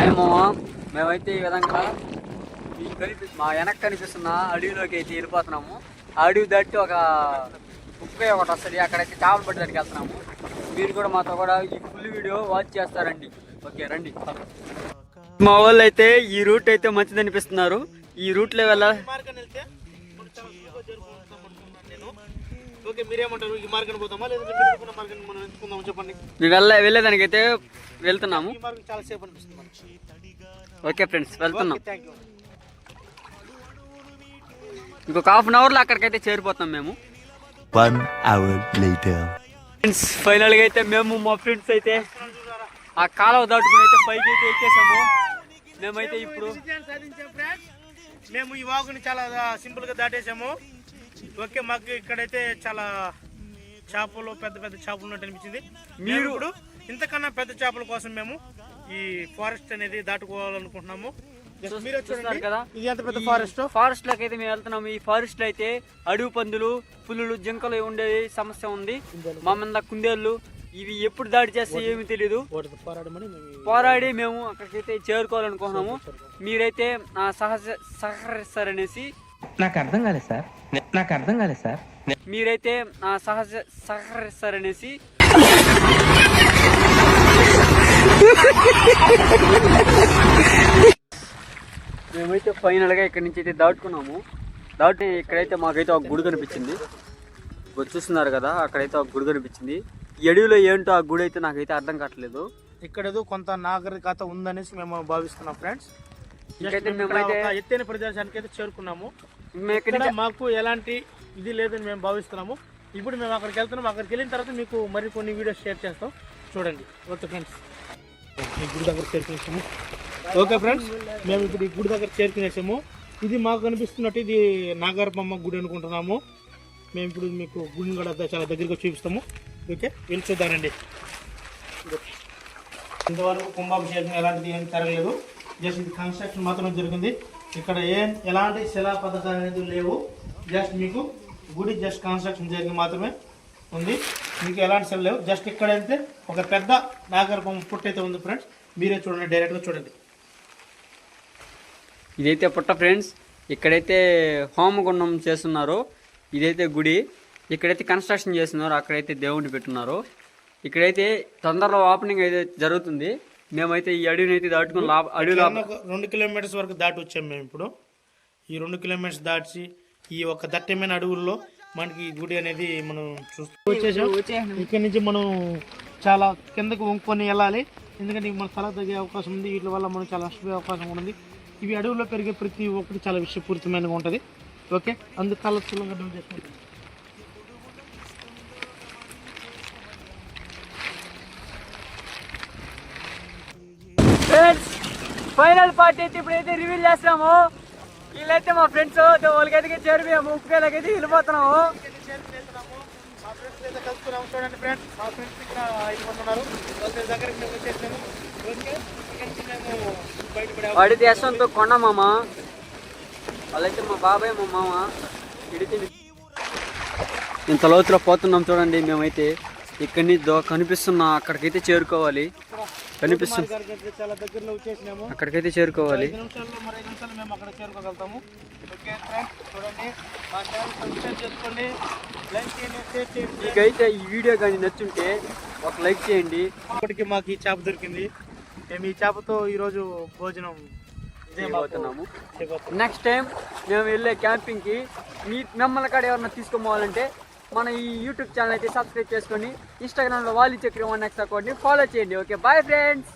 మేము మేమైతే ఈ విధంగా ఈ మా వెనక కనిపిస్తున్న అడవిలోకి అయితే వెళ్ళిపోతున్నాము. అడవి దాటి ఒక కుక్క ఒకటి వస్తుంది. అక్కడైతే చేపలు పట్టడానికి వెళ్తున్నాము. మీరు కూడా మాతో కూడా ఈ ఫుల్ వీడియో వాచ్ చేస్తారండి. ఓకే రండి. మా వాళ్ళు అయితే ఈ రూట్ అయితే మంచిది అనిపిస్తున్నారు ఈ రూట్లో వెళ్ళాలి ఓకే మీరేమంటారు? ఈ మార్గం పోతామా? లేదంటే మీరు అనుకున్న మార్గం మనం ఎంచుకుందాం చెప్పండి. మేము వెళ్ళ వెళ్ళేదానికైతే వెళ్తున్నాము. ఈ మార్గం చాలా సేఫ్ అనిపిస్తుంది మనకి. ఓకే ఫ్రెండ్స్ వెళ్తున్నాం. థ్యాంక్ యూ ఇంకొక హాఫ్ అన్ అవర్లో అక్కడికైతే చేరిపోతాం మేము. One hour later. ఫ్రెండ్స్ ఫైనల్గా అయితే మేము మా ఫ్రెండ్స్ అయితే ఆ కాలువ దాటుకుని అయితే పైకి అయితే ఎక్కేసాము. మేమైతే ఇప్పుడు సాధించాం ఫ్రెండ్స్ మేము ఈ వాగుని చాలా సింపుల్గా దాటేసాము. ఓకే మాకు ఇక్కడైతే చాలా చేపలు పెద్ద పెద్ద చేపలు ఉన్నట్టు అనిపించింది. మీరు ఇప్పుడు ఇంతకన్నా పెద్ద చేపల కోసం మేము ఈ ఫారెస్ట్ అనేది దాటుకోవాలనుకుంటున్నాము. మీరే చూడండి కదా? ఇది ఎంత పెద్ద ఫారెస్ట్ ఫారెస్ట్లోకి అయితే మేము వెళ్తున్నాము. ఈ ఫారెస్ట్లో అయితే అడవి పందులు పులులు జింకలు ఉండే సమస్య ఉంది. మా మీద కుందేళ్ళు ఇవి ఎప్పుడు దాడి చేస్తే ఏమీ తెలియదు పోరాడి మేము అక్కడికైతే చేరుకోవాలనుకుంటున్నాము. మీరైతే సహకరిస్తారనేసి నాకు అర్థం కాలేదు సార్. నాకు అర్థం కాలేదు సార్. మీరైతే ఆ, సహజ సహకరిస్తారనేసి మేమైతే ఫైనల్గా ఇక్కడ నుంచి అయితే దాటుకున్నాము. దాటి ఇక్కడైతే మాకైతే ఒక గుడి కనిపించింది. ఇప్పుడు చూస్తున్నారు కదా అక్కడైతే ఒక గుడి కనిపించింది. ఈ అడవిలో ఏంటో ఆ గుడి అయితే నాకైతే అర్థం కావట్లేదు. ఇక్కడ ఏదో కొంత నాగరికత ఉందనేసి మేము భావిస్తున్నాం ఫ్రెండ్స్. ఇక్కడైతే మేమైతే ఎత్తైన ప్రదేశానికి అయితే చేరుకున్నాము మాకు ఎలాంటి ఇది లేదని మేము భావిస్తున్నాము. ఇప్పుడు మేము అక్కడికి వెళ్తున్నాం అక్కడికి వెళ్ళిన తర్వాత మీకు మరి కొన్ని వీడియోస్ షేర్ చేస్తాం. చూడండి. ఓకే ఫ్రెండ్స్ ఈ గుడి దగ్గర చేరుకునేసాము. ఓకే ఫ్రెండ్స్ మేము ఇప్పుడు ఈ గుడి దగ్గర చేరుకునేసాము. ఇది మాకు కనిపిస్తున్నట్టు ఇది నాగారపమ్మ గుడి అనుకుంటున్నాము. మేము ఇప్పుడు మీకు గుడిని కూడా చాలా దగ్గరగా చూపిస్తాము. ఓకే వెళ్ళి చూద్దామండి ఇంతవరకు కుంభాభిషేకం ఎలాంటిది ఏం జరగలేదు. జస్ట్ ఇది కన్స్ట్రక్షన్ మాత్రమే జరిగింది. ఇక్కడ ఏం ఎలాంటి శిలా పద్ధతులు అనేది లేవు. జస్ట్ మీకు గుడి జస్ట్ కన్స్ట్రక్షన్ జరిగి మాత్రమే ఉంది. మీకు ఎలాంటి శిల లేవు. జస్ట్ ఇక్కడ అయితే ఒక పెద్ద నాగరపం పుట్టయితే ఉంది ఫ్రెండ్స్ మీరే చూడండి డైరెక్ట్గా చూడండి. ఇదైతే పుట్ట ఫ్రెండ్స్ ఇక్కడైతే హోమగుండం చేస్తున్నారు. ఇదైతే గుడి. ఇక్కడైతే కన్స్ట్రక్షన్ చేస్తున్నారు. అక్కడైతే దేవుడిని పెట్టున్నారు. ఇక్కడైతే తొందరలో ఓపెనింగ్ అయితే జరుగుతుంది. మేమైతే ఈ అడవిని అయితే దాటుకుని లా అడవి ఇట్లా లోప- ఒక రెండు కిలోమీటర్స్ వరకు దాటి వచ్చాం మేము ఇప్పుడు. ఈ రెండు కిలోమీటర్స్ దాటి ఈ ఒక దట్టమైన అడవుల్లో మనకి ఈ గుడి అనేది మనం చూస్తూ వచ్చేసాం. ఇక్కడ నుంచి మనం చాలా కిందకు వంకొని వెళ్ళాలి. ఎందుకంటే మన తల తగ్గే అవకాశం ఉంది. వీటి వల్ల మనం చాలా నష్టపోయే అవకాశం ఉంది. ఇవి అడవుల్లో పెరిగే ప్రతి ఒక్కటి చాలా విషయపూరితమైనగా ఉంటుంది. ఓకే? అందుకు కలర్ఫుల్గా డౌన్ చేసుకుంటాం ఫ్రెండ్స్ ఫైనల్ పార్టీ అయితే ఇప్పుడైతే రివీల్ చేస్తాము వీళ్ళైతే మా ఫ్రెండ్స్ వాళ్ళకైతే చేరిపోయాము ఉప్పుకేలకైతే వెళ్ళిపోతున్నాము అయితే కలుసుకున్నాము చూడండి ఫ్రెండ్స్ మా ఫ్రెండ్స్ ఇక్కడ ఉన్నారు వాళ్ళ దగ్గరికి మేము వచ్చేసాము కొండ మామ. వాళ్ళైతే మా బాబాయ్ మా మామ. ఇడితే ఇంత లోతులో పోతున్నాం చూడండి మేమైతే ఇక్కడి నుంచి కనిపిస్తున్న అక్కడికైతే చేరుకోవాలి. కనిపిస్తుంది. చాలా దగ్గరలో వచ్చేసినాము. అక్కడికైతే చేరుకోవాలి. ఐదు నిమిషాల్లో మరి ఐదు నిమిషాలు మేము అక్కడ చేరుకోగలుగుతాము. ఓకే ఫ్రెండ్స్ చూడండి. మా ఛానల్ సబ్స్క్రైబ్ చేసుకోండి. లైక్ చేయండి షేర్ చేయండి. మీకైతే ఈ వీడియో కానీ నచ్చుంటే ఒక లైక్ చేయండి. ఇప్పటికి మాకు ఈ చేప దొరికింది. మేము ఈ చేపతో ఈరోజు భోజనం చేయబోతున్నాము. చేయబోతున్నాం. నెక్స్ట్ టైం మేము వెళ్ళే క్యాంపింగ్కి మీ మిమ్మల్ని కాడ ఎవరన్నా తీసుకోవాలంటే మన ఈ యూట్యూబ్ ఛానల్ అయితే సబ్స్క్రైబ్ చేసుకొని ఇన్స్టాగ్రామ్లో వాలి చక్రం వన్ నెక్స్ట్ అకౌంట్ని ఫాలో చేయండి. Okay bye friends